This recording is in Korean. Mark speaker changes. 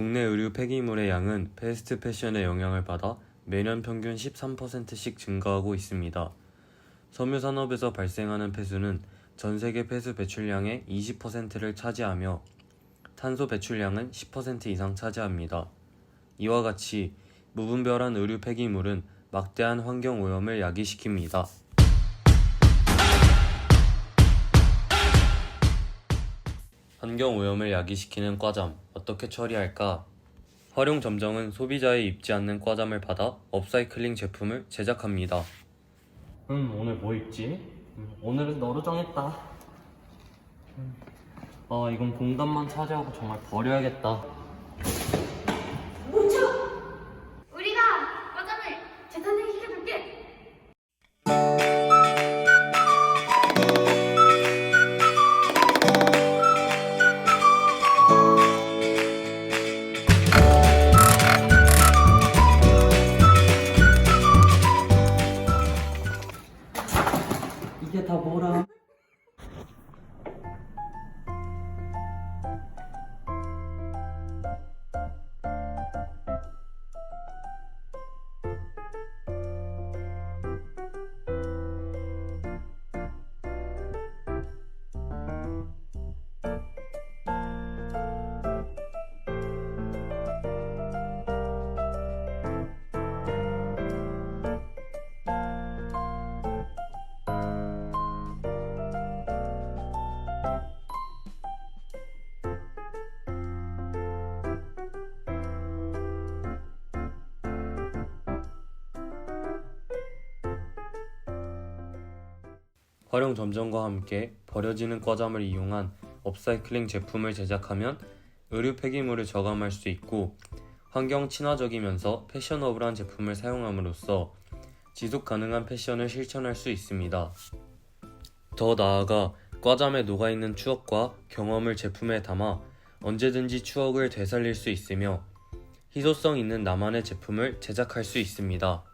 Speaker 1: 국내 의류 폐기물의 양은 패스트 패션의 영향을 받아 매년 평균 13%씩 증가하고 있습니다. 섬유 산업에서 발생하는 폐수는 전 세계 폐수 배출량의 20%를 차지하며 탄소 배출량은 10% 이상 차지합니다. 이와 같이 무분별한 의류 폐기물은 막대한 환경 오염을 야기시킵니다. 환경 오염을 야기시키는 과잠 어떻게 처리할까? 활용 점정은 소비자의 입지 않는 과잠을 받아 업사이클링 제품을 제작합니다.
Speaker 2: 음 오늘 뭐 입지? 음, 오늘은 너로 정했다 음, 아 이건 공간만 차지하고 정말 버려야겠다 이게 다 뭐라
Speaker 1: 활용 점정과 함께 버려지는 과잠을 이용한 업사이클링 제품을 제작하면 의류 폐기물을 저감할 수 있고 환경 친화적이면서 패셔너블한 제품을 사용함으로써 지속 가능한 패션을 실천할 수 있습니다. 더 나아가 과잠에 녹아있는 추억과 경험을 제품에 담아 언제든지 추억을 되살릴 수 있으며 희소성 있는 나만의 제품을 제작할 수 있습니다.